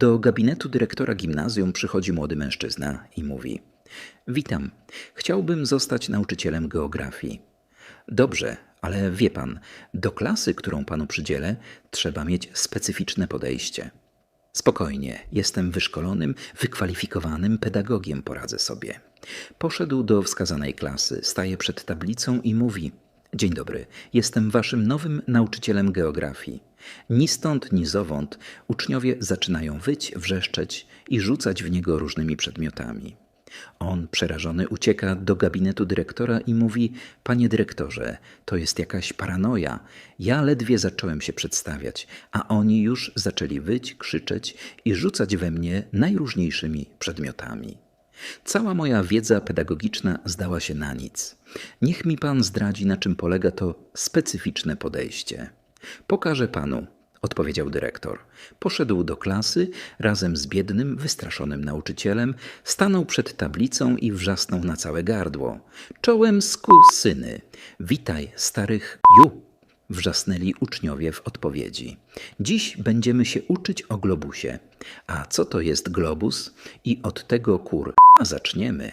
Do gabinetu dyrektora gimnazjum przychodzi młody mężczyzna i mówi: Witam, chciałbym zostać nauczycielem geografii. Dobrze, ale wie pan, do klasy, którą panu przydzielę, trzeba mieć specyficzne podejście. Spokojnie, jestem wyszkolonym, wykwalifikowanym pedagogiem, poradzę sobie. Poszedł do wskazanej klasy, staje przed tablicą i mówi: Dzień dobry, jestem waszym nowym nauczycielem geografii. Ni stąd, ni zowąd uczniowie zaczynają wyć, wrzeszczeć i rzucać w niego różnymi przedmiotami. On, przerażony, ucieka do gabinetu dyrektora i mówi: Panie dyrektorze, to jest jakaś paranoja. Ja ledwie zacząłem się przedstawiać, a oni już zaczęli wyć, krzyczeć i rzucać we mnie najróżniejszymi przedmiotami. Cała moja wiedza pedagogiczna zdała się na nic. Niech mi pan zdradzi, na czym polega to specyficzne podejście. Pokażę panu, odpowiedział dyrektor. Poszedł do klasy razem z biednym, wystraszonym nauczycielem, stanął przed tablicą i wrzasnął na całe gardło. Czołem syny, witaj starych ju! Wrzasnęli uczniowie w odpowiedzi. Dziś będziemy się uczyć o globusie. A co to jest globus? I od tego kur zaczniemy.